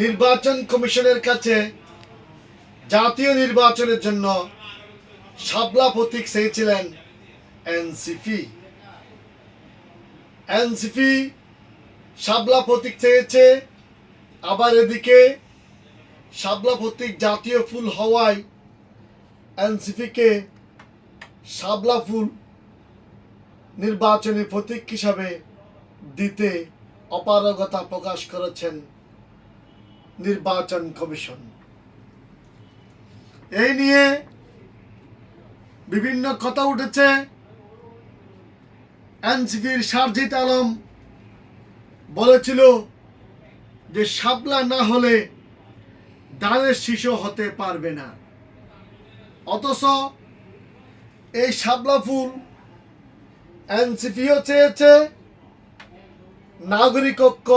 নির্বাচন কমিশনের কাছে জাতীয় নির্বাচনের জন্য শাপলা প্রতীক চেয়েছিলেন এনসিপি। এনসিপি শাপলা প্রতীক চেয়েছে, আবার এদিকে শাপলা প্রতীক জাতীয় ফুল হওয়ায় এনসিপিকে শাপলা ফুল নির্বাচনী প্রতীক হিসাবে দিতে অপারগতা প্রকাশ করেছেন নির্বাচন কমিশন। এই নিয়ে বিভিন্ন কথা উঠেছে। এনসিপির সারজিত আলম বলেছিল যে, শাপলা না হলে ডালের শিশু হতে পারবে না। অথচ এই শাপলা ফুল এনসিপিও চেয়েছে নাগরিকত্ব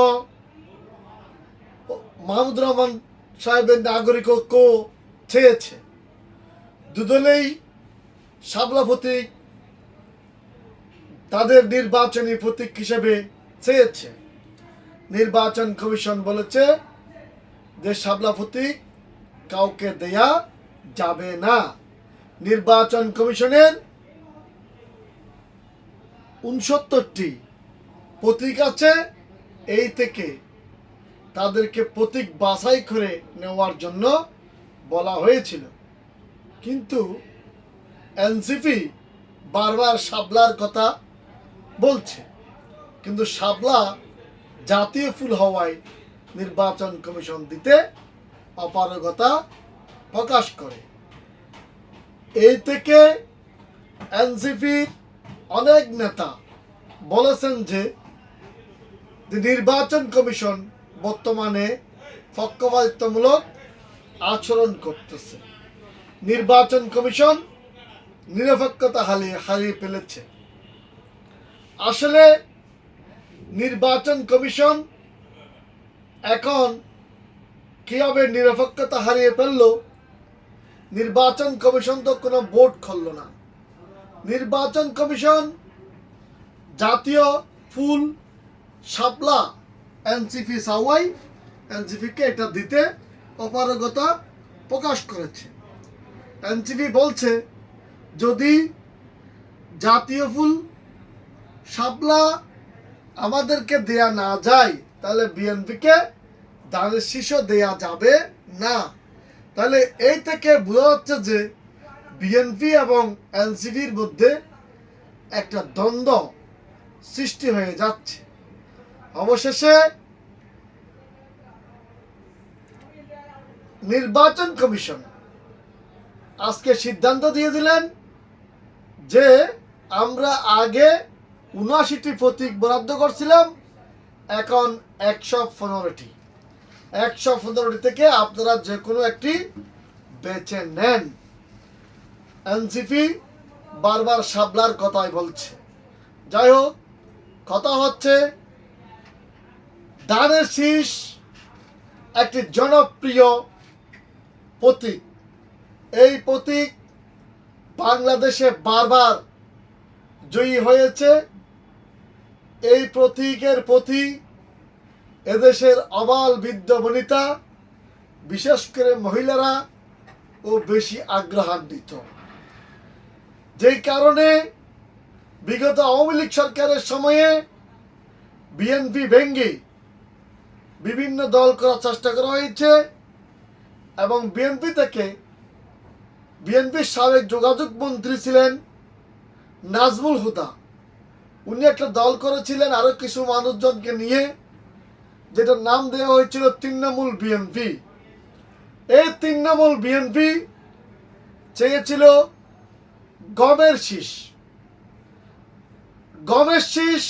মাহমুদ রহমান সাহেবের নাগরিকত্ব চেয়েছে দুদলেই শাপলা প্রতীক তাদের নির্বাচনী প্রতীক হিসেবে চেয়েছে নির্বাচন কমিশন বলেছে যে শাপলা প্রতীক কাউকে দেয়া যাবে না। নির্বাচন কমিশনের উনসত্তরটি প্রতীক আছে, এই থেকে তাদেরকে প্রতীক বাছাই করে নেওয়ার জন্য বলা হয়েছিল। কিন্তু এনসিপি বারবার শাপলার কথা বলছে। কিন্তু শাপলা জাতীয় ফুল হওয়ায় নির্বাচন কমিশন দিতে অপারগতা প্রকাশ করে। এই থেকে এনসিপির অনেক নেতা বলেছেন যে নির্বাচন কমিশন বর্তমানে পক্ষপাতিত্বমূলক আচরণ করতেছে। নির্বাচন কমিশন নিরপেক্ষতা হারিয়ে হারিয়ে ফেলেছে। আসলে নির্বাচন কমিশন এখন কীভাবে নিরপেক্ষতা হারিয়ে ফেলল? নির্বাচন কমিশন তো কোনো ভোট খুলল না। নির্বাচন কমিশন জাতীয় ফুল শাপলা এনসিপি সাওয়াই, এনসিপিকে এটা দিতে অপারগতা প্রকাশ করেছে। এনসিপি বলছে, যদি জাতীয় ফুল শাপলা আমাদেরকে দেয়া না যায়, তাহলে বিএনপিকে দানের শীর্ষ দেয়া যাবে না। তাহলে এই থেকে বোঝা যাচ্ছে যে বিএনপি এবং এনসিপির মধ্যে একটা দ্বন্দ্ব সৃষ্টি হয়ে যাচ্ছে। অবশেষে নির্বাচন কমিশন আজকে সিদ্ধান্ত দিয়ে দিলেন যে আমরা আগে উনআশিটি প্রতীক বরাদ্দ করছিলাম, এখন একশো পনেরোটি। একশো পনেরোটি থেকে আপনারা যে কোনো একটি বেছে নেন। এনসিপি বারবার সাবলার কথাই বলছে। যাই হোক, কথা হচ্ছে দানের শীষ একটি জনপ্রিয় প্রতীক। এই প্রতীক বাংলাদেশে বারবার জয়ী হয়েছে। এই প্রতীকের প্রতি এদেশের অবাল বৃদ্ধ বনিতা, বিশেষ করে মহিলারা ও বেশি আগ্রহান্বিত। যেই কারণে বিগত আওয়ামী লীগ সরকারের সময়ে বিএনপি ভেঙ্গে বিভিন্ন দল করার চেষ্টা করা হয়েছে এবং বিএনপি থেকে বিএনপির সাবেক যোগাযোগ মন্ত্রী ছিলেন নাজমুল হুদা। উনি একটা দল করেছিলেন আরও কিছু মানুষজনকে নিয়ে, যেটার নাম দেওয়া হয়েছিল তৃণমূল বিএনপি এই তৃণমূল বিএনপি চেয়েছিল গমের শীষ। গমের শীষ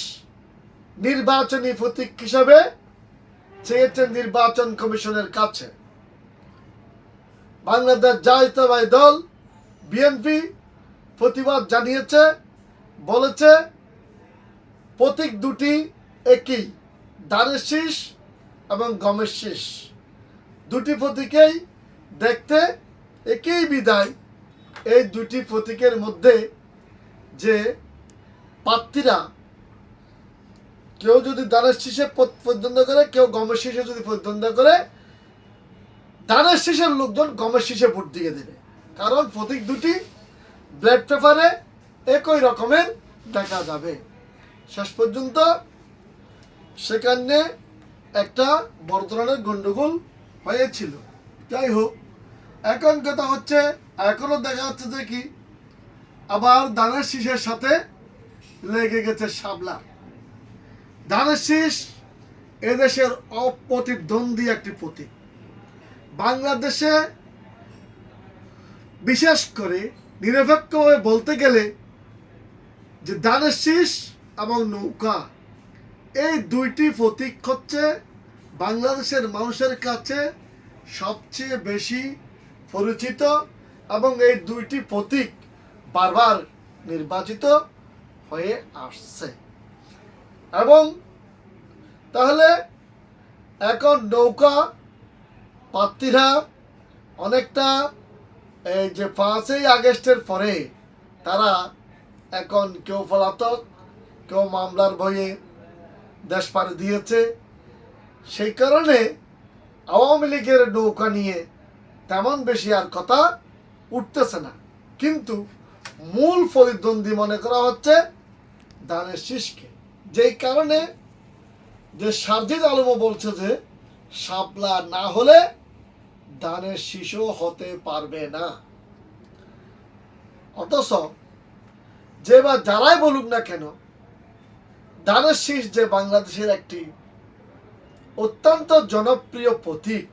নির্বাচনী প্রতীক হিসাবে চেয়েছেন নির্বাচন কমিশনের কাছে। বাংলাদেশ জাতীয়তাবাদী দল, বিএনপি, প্রতিবাদ জানিয়েছে, বলেছে, প্রতীক দুটি একই, দানের শীষ এবং গমের শীষ। দুটি প্রতীকেই দেখতে একই বিদায়। এই দুটি প্রতীকের মধ্যে যে প্রার্থীরা কেউ যদি দানের শীষে প্রতিদ্বন্দ্ব করে, কেউ গমের শীষে যদি প্রতিদ্বন্দ্ব করে ধানের শীষের লোকজন গমের শীষে ভোট দিয়ে দেবে। কারণ প্রতীক দুটি ব্ল্যাড পেপারে একই রকমের দেখা যাবে। শেষ পর্যন্ত সেখানে একটা বড় ধরনের গন্ডগোল হয়েছিল। যাই হোক, এখন কথা হচ্ছে, এখনও দেখা যাচ্ছে যে কি, আবার ধানের শীষের সাথে লেগে গেছে শাবলা ধানের শীষ এদেশের অপ্রতিদ্বন্দ্বী একটি প্রতীক। বাংলাদেশে বিশেষ করে নিরপেক্ষভাবে বলতে গেলে যে ধানের এবং নৌকা, এই দুইটি প্রতীক হচ্ছে বাংলাদেশের মানুষের কাছে সবচেয়ে বেশি পরিচিত এবং এই দুইটি প্রতীক বারবার নির্বাচিত হয়ে আসছে। এবং তাহলে এখন নৌকা প্রার্থীরা অনেকটা এই যে পাঁচই আগস্টের পরে তারা এখন কেউ পলাতক, কেউ মামলার ভয়ে দেশ পাড়ি দিয়েছে। সেই কারণে আওয়ামী লীগের নৌকা নিয়ে তেমন বেশি আর কথা উঠতেছে না। কিন্তু মূল প্রতিদ্বন্দ্বী মনে করা হচ্ছে দানের শীষকে যেই কারণে যে সারজিদ আলমও বলছে যে, শাপলা না হলে দানের শিশু হতে পারবে না। অথচ যে বা যারাই বলুক না কেন, দানের শীষ যে বাংলাদেশের একটি অত্যন্ত জনপ্রিয় প্রতীক,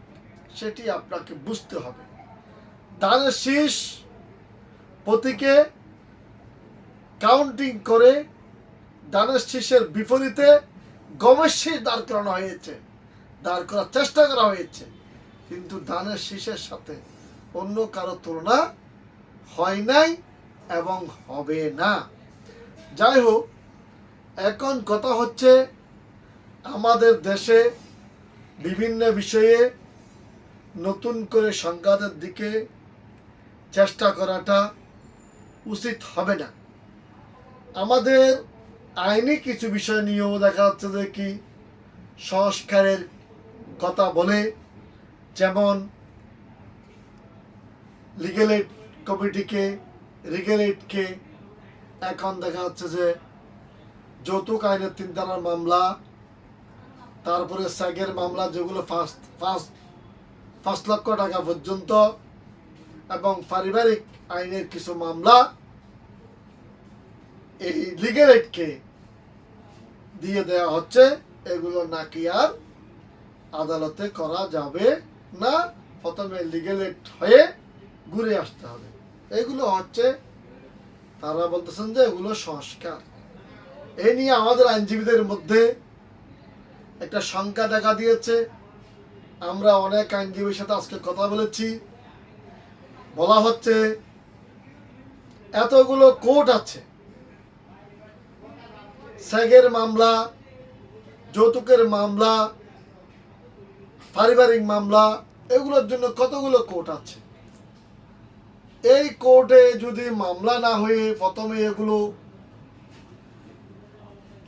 সেটি আপনাকে বুঝতে হবে। দানের শীষ প্রতীকে কাউন্টিং করে দানের শীষের বিপরীতে গমের দাঁড় করানো হয়েছে। দাঁড় করার চেষ্টা করা হয়েছে। কিন্তু ধানের শীষের সাথে অন্য কারও তুলনা হয় নাই এবং হবে না। যাই হোক, এখন কথা হচ্ছে আমাদের দেশে বিভিন্ন বিষয়ে নতুন করে সংঘাতের দিকে চেষ্টা করাটা উচিত হবে না। আমাদের আইনি কিছু বিষয় নিয়েও দেখা যাচ্ছে যে কি সংস্কারের কথা বলে, যেমন লিগেল এইড কমিটিকে এইডকে এখন দেখা যাচ্ছে যে যৌতুক আইনের তিন ধারার মামলা, তারপরে স্যাগের মামলা যেগুলো ফার্স্ট ফার্স্ট পাঁচ লক্ষ টাকা পর্যন্ত, এবং পারিবারিক আইনের কিছু মামলা এই এইডকে দিয়ে দেওয়া হচ্ছে, এগুলো নাকি আর আদালতে করা যাবে না। প্রথমে লিগেল এইড হয়ে ঘুরে আসতে হবে। এগুলো হচ্ছে, তারা বলতেছেন যে এগুলো সংস্কার। এই নিয়ে আমাদের আইনজীবীদের মধ্যে একটা শঙ্কা দেখা দিয়েছে। আমরা অনেক আইনজীবীর সাথে আজকে কথা বলেছি। বলা হচ্ছে, এতগুলো কোর্ট আছে স্যাগের মামলা, যৌতুকের মামলা, পারিবারিক মামলা, এগুলোর জন্য কতগুলো কোর্ট আছে? এই কোর্টে যদি মামলা না হয়ে প্রথমে এগুলো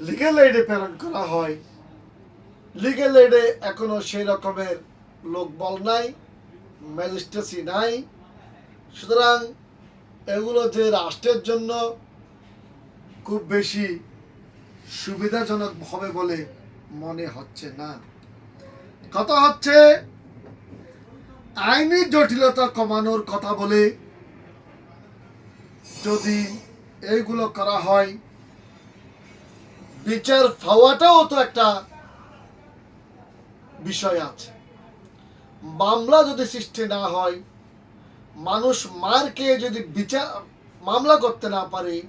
লিগেল এইডে প্রেরণ করা হয় লিগেল এইডে এখনও সেই রকমের লোকবল নাই ম্যাজিস্ট্রেসি নাই। সুতরাং এগুলো যে রাষ্ট্রের জন্য খুব বেশি সুবিধাজনক হবে বলে মনে হচ্ছে না। কথা হচ্ছে, আইনি জটিলতা কমানোর কথা বলে যদি এইগুলো করা হয়, বিচার পাওয়াটাও তো একটা বিষয় আছে। মামলা যদি সৃষ্টি না হয়, মানুষ মারকে যদি বিচার, মামলা করতে না পারে,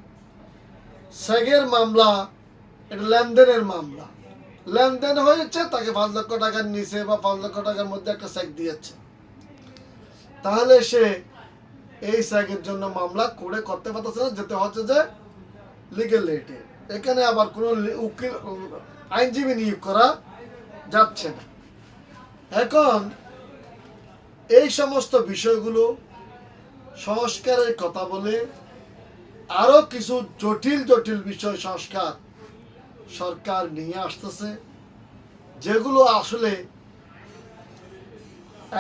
সেগের মামলা এটা লেনদেনের মামলা। লেনদেন হয়েছে, তাকে পাঁচ লক্ষ টাকার নিচে বা পাঁচ লক্ষ টাকার মধ্যে একটা চেক দিয়েছে। তাহলে সে এই চেকের জন্য মামলা করে করতে পারতেছে না যেতে হচ্ছে যে লিগেল রেটে এখানে আবার কোনো উকিল, আইনজীবী নিয়োগ করা যাচ্ছে না। এখন এই সমস্ত বিষয়গুলো সংস্কারের কথা বলে আরও কিছু জটিল জটিল বিষয় সংস্কার সরকার নিয়ে আসতেছে। যেগুলো আসলে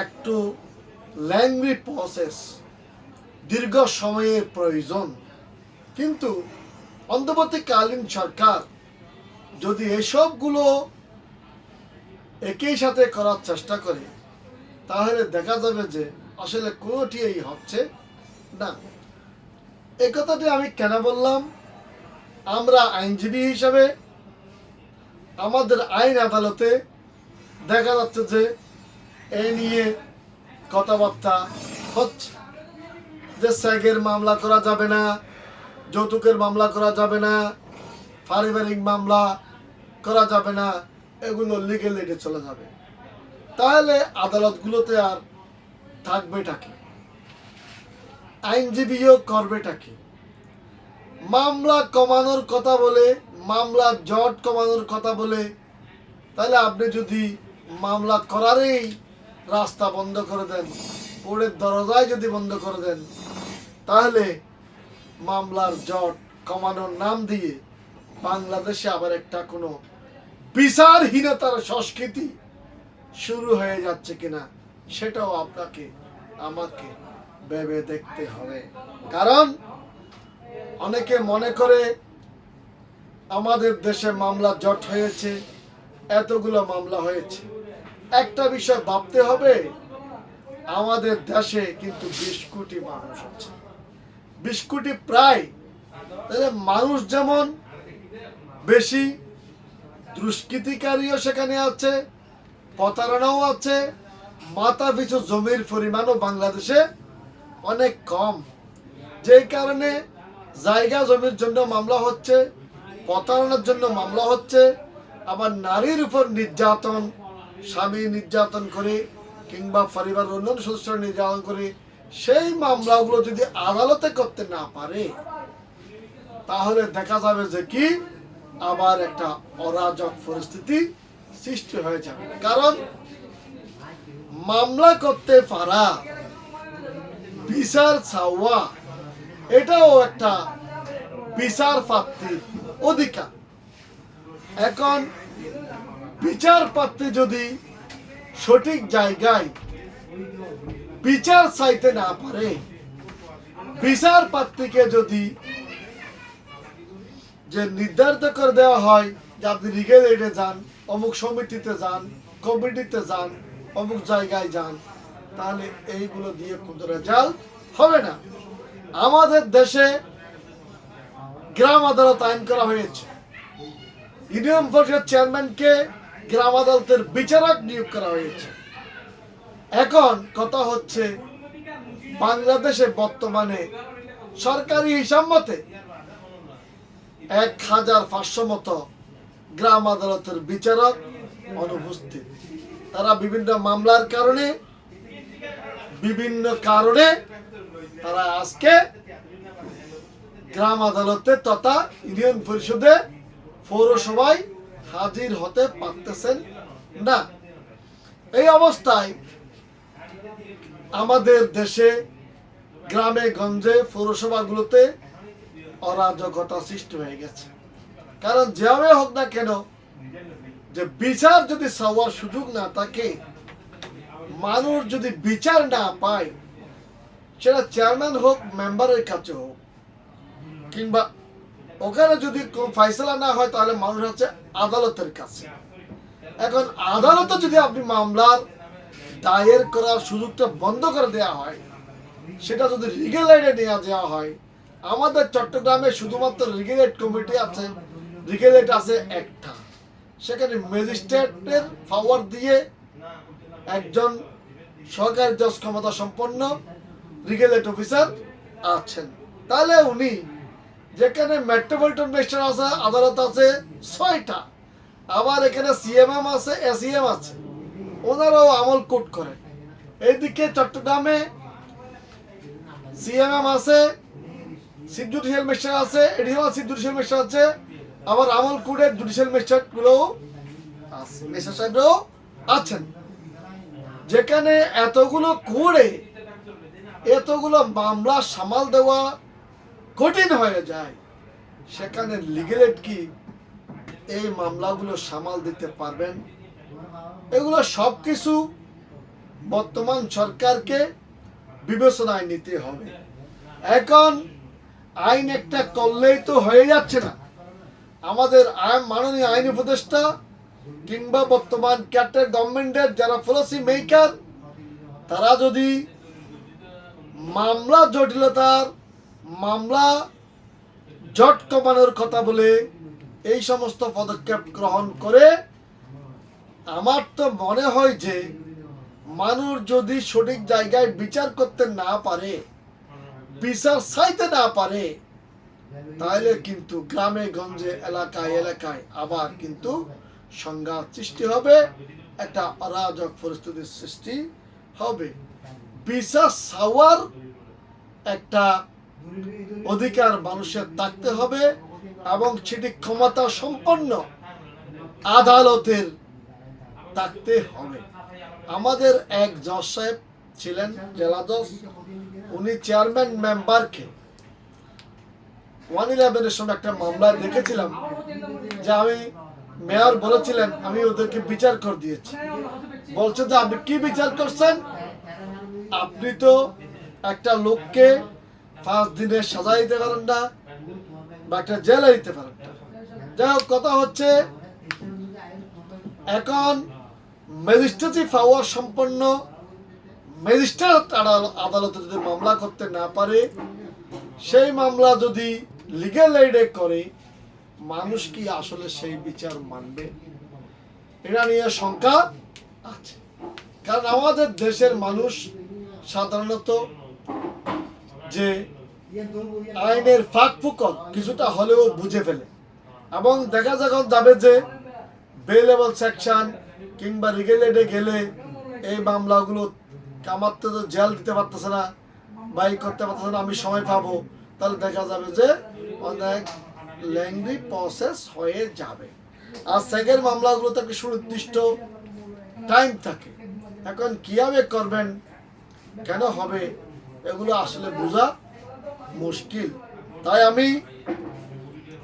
একটু ল্যাংরি প্রসেস দীর্ঘ সময়ের প্রয়োজন। কিন্তু অন্তর্বর্তীকালীন সরকার যদি এসবগুলো একই সাথে করার চেষ্টা করে, তাহলে দেখা যাবে যে আসলে কোনোটি এই হচ্ছে না। এই কথাটি আমি কেন বললাম? আমরা আইনজীবী হিসাবে আমাদের আইন আদালতে দেখা যাচ্ছে যে এই নিয়ে কথাবার্তা হচ্ছে। যে স্যাগের মামলা করা যাবে না, যৌতুকের মামলা করা যাবে না, পারিবারিক মামলা করা যাবে না, এগুলো লিগেল এডে চলে যাবে। তাহলে আদালতগুলোতে আর থাকবেটা কি? আইনজীবীও করবেটা কি? মামলা কমানোর কথা বলে মামলা জট কমানোর কথা বলে, তাহলে আপনি যদি মামলা করারই রাস্তা বন্ধ করে দেন কোর্টের দরজায় যদি বন্ধ করে দেন, তাহলে মামলার জট কমানোর নাম দিয়ে বাংলাদেশে আবার একটা কোনো বিচারহীনতার সংস্কৃতি শুরু হয়ে যাচ্ছে কিনা, সেটাও আপনাকে, আমাকে ভেবে দেখতে হবে। কারণ অনেকে মনে করে আমাদের দেশে মামলা জট হয়েছে, এতগুলো মামলা হয়েছে। একটা বিষয় ভাবতে হবে, আমাদের দেশে কিন্তু বিশ কোটি মানুষ আছে। বিশ কোটি প্রায় মানুষ যেমন বেশি দুষ্কৃতিকারীও সেখানে আছে, প্রতারণাও আছে মাথা পিছু জমির পরিমাণও বাংলাদেশে অনেক কম। যেই কারণে জায়গা জমির জন্য মামলা হচ্ছে প্রতারণার জন্য মামলা হচ্ছে, আবার নারীর উপর নির্যাতন, স্বামী নির্যাতন করে কিংবা পরিবারের অন্যান্য সদস্যরা নির্যাতন করে, সেই মামলাগুলো যদি আদালতে করতে না পারে, তাহলে দেখা যাবে যে কি? আবার একটা অরাজক পরিস্থিতি সৃষ্টি হয়ে যাবে। কারণ মামলা করতে পারা বিচার চাওয়া, এটাও একটা বিচার প্রাপ্তির অধিকার। এখন বিচার প্রাপ্তি যদি সঠিক জায়গায় বিচার চাইতে না পারে, বিচার প্রার্থীকে যদি যে নির্ধারিত করে দেওয়া হয় যে আপনি লিগেল এইডে যান, অমুক সমিতিতে যান, কমিটিতে যান, অমুক জায়গায় যান, তাহলে এইগুলো দিয়ে কোনো রেজাল্ট হবে না। আমাদের দেশে গ্রাম আদালত আইন করা হয়েছে। ইউনিয়ন পরিষদ চেয়ারম্যানকে গ্রাম আদালতের বিচারক নিয়োগ করা হয়েছে। এখন কথা হচ্ছে, বাংলাদেশে বর্তমানে সরকারি হিসাব মতে এক হাজার পাঁচশো মতো গ্রাম আদালতের বিচারক অনুপস্থিত। তারা বিভিন্ন মামলার কারণে, বিভিন্ন কারণে তারা আজকে গ্রাম আদালতে তথা ইউনিয়ন পরিষদে পৌরসভায় হাজির হতে পারতেছেন না। এই অবস্থায় আমাদের দেশে গ্রামে গঞ্জে পৌরসভাগুলোতে অরাজকতা সৃষ্টি হয়ে গেছে। কারণ যেভাবে হোক না কেন, যে বিচার যদি চাওয়ার সুযোগ না থাকে, মানুষ যদি বিচার না পায়, সেটা চেয়ারম্যান হোক, মেম্বারের কাছে হোক কিংবা ওখানে যদি কোনো ফাইসলা না হয়, তাহলে মানুষ হচ্ছে আদালতের কাছে। এখন আদালতে যদি আপনি মামলার দায়ের করার সুযোগটা বন্ধ করে দেওয়া হয়, সেটা যদি রিগেলাইটে নেওয়া দেওয়া হয়, আমাদের চট্টগ্রামে শুধুমাত্র রিগেলেট কমিটি আছে রিগেলেট আছে একটা। সেখানে ম্যাজিস্ট্রেটের পাওয়ার দিয়ে একজন সরকারি জজ ক্ষমতা সম্পন্ন রিগেলেট অফিসার আছেন। তাহলে উনি যেখানে মেট্রোপলিটন ম্যাজিস্ট্রেট আছে, আদালত আছে, ছয়টা। আবার এখানে সিএমএম আছে এসিএম আছে। ওনারাও আমল কোট করে। এইদিকে চট্টগ্রামে সিএমএম আছে চিফ জুডিশিয়াল ম্যাজিস্ট্রেট আছে এডিশনাল চিফ জুডিশিয়াল ম্যাজিস্ট্রেট আছে, আবার আমল কোর্টের জুডিশিয়াল ম্যাজিস্ট্রেট গুলোও আছে। ম্যাজিস্ট্রেট সাহেবরাও আছেন। যেখানে এতগুলো করে এতগুলো মামলা সামাল দেওয়া কঠিন হয়ে যায়। সেখানে লিগেলেট কি? এই মামলাগুলো সামাল দিতে পারবেন। এগুলো সব কিছু বর্তমান সরকারকে বিবেচনায় নিতে হবে। এখন আইন একটা করলেই তো হয়ে যাচ্ছে না। আমাদের মাননীয় আইন উপদেষ্টা কিংবা বর্তমান ক্যাটার গভর্নমেন্টের যারা পলিসি মেকার তারা যদি মামলা জটিলতার মামলা জট কমানোর কথা বলে এই সমস্ত পদক্ষেপ গ্রহণ করে, আমার তো মনে হয় যে মানুষ যদি সঠিক জায়গায় বিচার করতে না পারে, বিচার চাইতে না পারে, তাহলে কিন্তু গ্রামে, গঞ্জে, এলাকায় এলাকায় আবার কিন্তু সংঘাত সৃষ্টি হবে, একটা অরাজক পরিস্থিতির সৃষ্টি হবে। বিচার সাওয়ার একটা অধিকার মানুষের থাকতে হবে এবং সেটি ক্ষমতা সম্পন্ন আদালতের থাকতে হবে। আমাদের এক জজ সাহেব ছিলেন, জেলা জজ। উনি চেয়ারম্যান মেম্বারকে ওয়ান ইলেভেনের সময় একটা মামলায় দেখেছিলাম, যে আমি মেয়র বলেছিলেন, আমি ওদেরকে বিচার করে দিয়েছি। বলছে যে, আপনি কি বিচার করছেন? আপনি তো একটা লোককে পাঁচ দিনে সাজা দিতে পারেন না, বা একটা জেলে দিতে পারেন না। যাই হোক, কথা হচ্ছে, এখন ম্যাজিস্ট্রেসি পাওয়ার সম্পন্ন ম্যাজিস্ট্রেট আদাল- আদালতে যদি মামলা করতে না পারে, সেই মামলা যদি লিগেল এইডে করে, মানুষ কি আসলে সেই বিচার মানবে? এটা নিয়ে শঙ্কা আছে। কারণ আমাদের দেশের মানুষ সাধারণত যে আইনের ফাঁক ফুকল কিছুটা হলেও বুঝে ফেলে। এবং দেখা যখন যাবে যে বেলেবল সেকশন কিংবা রিগেলেটে গেলে এই মামলাগুলো কামাতে তো জেল দিতে পারতেছে না বাই করতে পারতেছে না, আমি সময় পাবো। তাহলে দেখা যাবে যে অনেক লেংদি প্রসেস হয়ে যাবে। আর সেকেন্ড মামলাগুলোতে একটা সুনির্দিষ্ট টাইম থাকে। এখন কীভাবে করবেন, কেন হবে এগুলো আসলে বোঝা মুশকিল। তাই আমি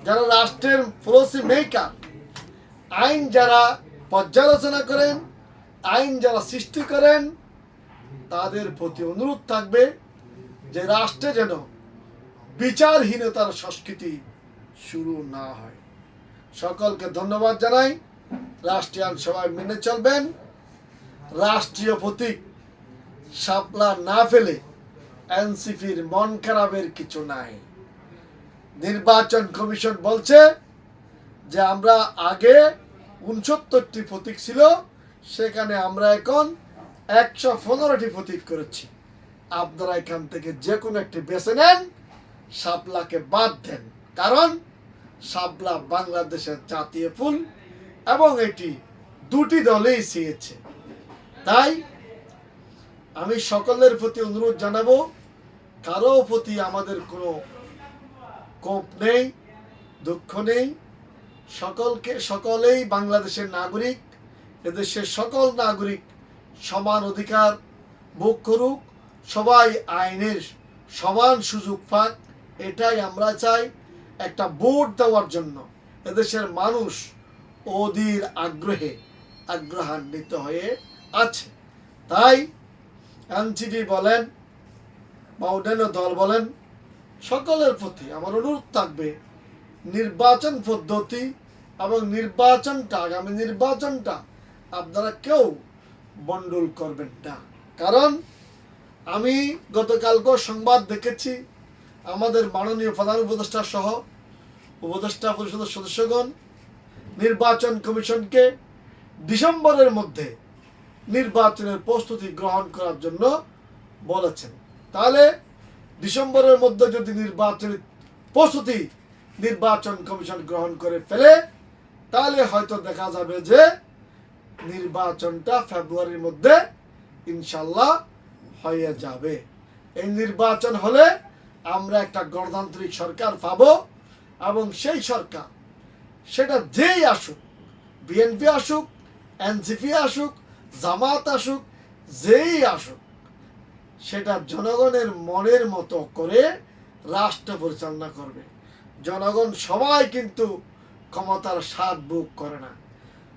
যারা রাষ্ট্রের পলিসি মেকার আইন যারা পর্যালোচনা করেন, আইন যারা সৃষ্টি করেন, তাদের প্রতি অনুরোধ থাকবে যে রাষ্ট্রে যেন বিচারহীনতার সংস্কৃতি শুরু না হয়। সকলকে ধন্যবাদ জানাই। রাষ্ট্রীয় আইন সবাই মেনে চলবেন। রাষ্ট্রীয় প্রতীক শাপলা না ফেলে এনসিপির মন খারাপের কিছু নাই। নির্বাচন কমিশন বলছে যে আমরা আগে উনসত্তরটি প্রতীক ছিল, সেখানে আমরা এখন একশো পনেরোটি প্রতীক করেছি। আপনারা এখান থেকে যে কোনো একটি বেছে নেন, শাপলাকে বাদ দেন। কারণ শাপলা বাংলাদেশের জাতীয় ফুল এবং এটি দুটি দলেই চেয়েছে তাই আমি সকলের প্রতি অনুরোধ জানাব কারও প্রতি আমাদের কোনো কোপ নেই, দুঃখ নেই। সকলকে, সকলেই বাংলাদেশের নাগরিক, এদেশের সকল নাগরিক সমান অধিকার ভোগ করুক, সবাই আইনের সমান সুযোগ পাক, এটাই আমরা চাই, একটা ভোট দেওয়ার জন্য। এদেশের মানুষ অধীর আগ্রহে আগ্রহান্বিত হয়ে আছে। তাই এনসিপি বলেন বা অন্যান্য দল বলেন, সকলের প্রতি আমার অনুরোধ থাকবে নির্বাচন পদ্ধতি এবং নির্বাচনটা, আগামী নির্বাচনটা আপনারা কেউ বন্ডল করবেন না। কারণ আমি গতকালকেও সংবাদ দেখেছি, আমাদের মাননীয় প্রধান উপদেষ্টা সহ উপদেষ্টা পরিষদের সদস্যগণ নির্বাচন কমিশনকে ডিসেম্বরের মধ্যে নির্বাচনের প্রস্তুতি গ্রহণ করার জন্য বলেছেন। তাহলে ডিসেম্বরের মধ্যে যদি নির্বাচনের প্রস্তুতি নির্বাচন কমিশন গ্রহণ করে ফেলে, তাহলে হয়তো দেখা যাবে যে নির্বাচনটা ফেব্রুয়ারির মধ্যে ইনশাল্লাহ হয়ে যাবে। এই নির্বাচন হলে আমরা একটা গণতান্ত্রিক সরকার পাব এবং সেই সরকার, সেটা যেই আসুক, বিএনপি আসুক, এনসিপি আসুক জামাত আসুক, যেই আসুক, সেটা জনগণের মনের মতো করে রাষ্ট্র পরিচালনা করবে। জনগণ সবাই কিন্তু ক্ষমতার স্বাদ ভোগ করে না।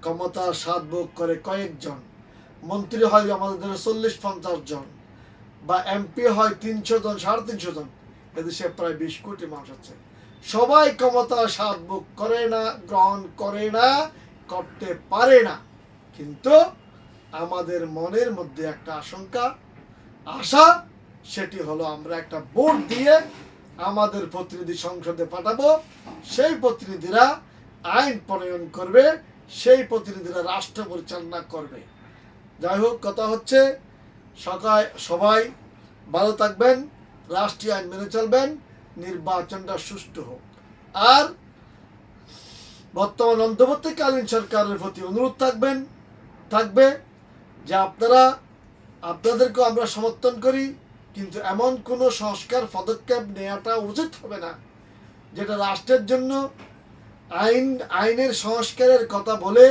ক্ষমতার স্বাদ ভোগ করে কয়েকজন। মন্ত্রী হয় আমাদের দেশে চল্লিশ পঞ্চাশ জন বা এমপি হয় তিনশো জন, সাড়ে তিনশো জন। এদেশে প্রায় বিশ কোটি মানুষ আছে। সবাই ক্ষমতা স্বাদ ভোগ করে না, গ্রহণ করে না, করতে পারে না। কিন্তু আমাদের মনের মধ্যে একটা আশঙ্কা, আশা, সেটি হলো আমরা একটা ভোট দিয়ে আমাদের প্রতিনিধি সংসদে পাঠাবো। সেই প্রতিনিধিরা আইন প্রণয়ন করবে, সেই প্রতিনিধিরা রাষ্ট্র পরিচালনা করবে। যাই হোক, কথা হচ্ছে, সকাল, সবাই ভালো থাকবেন, রাষ্ট্রীয় আইন মেনে চলবেন, নির্বাচনটা সুষ্ঠু হোক। আর বর্তমান অন্তর্বর্তীকালীন সরকারের প্রতি অনুরোধ থাকবেন, থাকবে যে আপনারা, আপনাদেরকেও আমরা সমর্থন করি, কিন্তু এমন কোনো সংস্কার পদক্ষেপ নেওয়াটা উচিত হবে না, যেটা রাষ্ট্রের জন্য আইন, আইনের সংস্কারের কথা বলে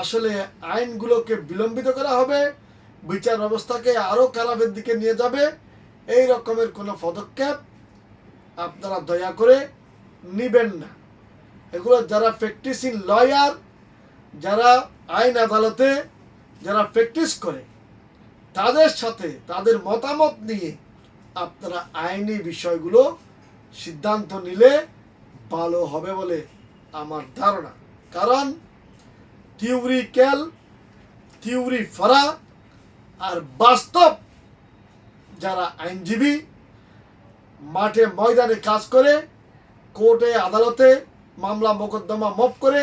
আসলে আইনগুলোকে বিলম্বিত করা হবে, বিচার ব্যবস্থাকে আরও খারাপের দিকে নিয়ে যাবে, এই রকমের কোনো পদক্ষেপ আপনারা দয়া করে নিবেন না। এগুলো যারা প্র্যাকটিসিং লয়ার যারা আইন আদালতে যারা প্র্যাকটিস করে, তাদের সাথে তাদের মতামত নিয়ে আপনারা আইনি বিষয়গুলো সিদ্ধান্ত নিলে ভালো হবে বলে আমার ধারণা। কারণ থিওরিক্যাল থিওরি ফরা আর বাস্তব যারা আইনজীবী, মাঠে ময়দানে কাজ করে, কোর্টে, আদালতে মামলা, মোকদ্দমা মপ করে,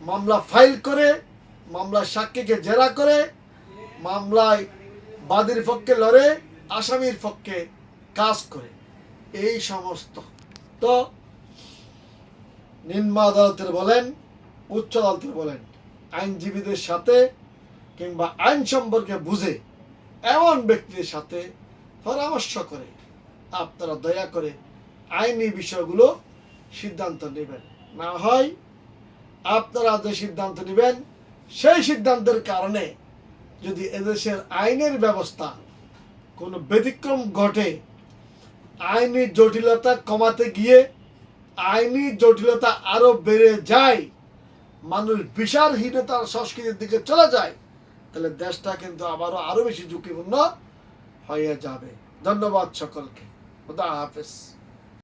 মামলা ফাইল করে মামলা সাক্ষীকে জেরা করে মামলায় বাদীর পক্ষে লড়ে, আসামির পক্ষে কাজ করে। এই সমস্ত। তো নিম্ন আদালতের বলেন, উচ্চ আদালতের বলেন, আইনজীবীদের সাথে কিংবা আইন সম্পর্কে বুঝে এমন ব্যক্তির সাথে পরামর্শ করে। আপনারা দয়া করে আইনি বিষয়গুলো সিদ্ধান্ত নেবেন। না হয় আপনারা যে সিদ্ধান্ত নেবেন সেই সিদ্ধান্তের কারণে যদি এদেশের আইনের ব্যবস্থা কোনো ব্যতিক্রম ঘটে, আইনি জটিলতা কমাতে গিয়ে আইনি জটিলতা আরও বেড়ে যায়, মানুষ বিচারহীনতার সংস্কৃতির দিকে চলে যায়, তাহলে দেশটা কিন্তু আবারও আরও বেশি ঝুঁকিপূর্ণ হয়ে যাবে। ধন্যবাদ সকলকে। খুদা হাফেজ।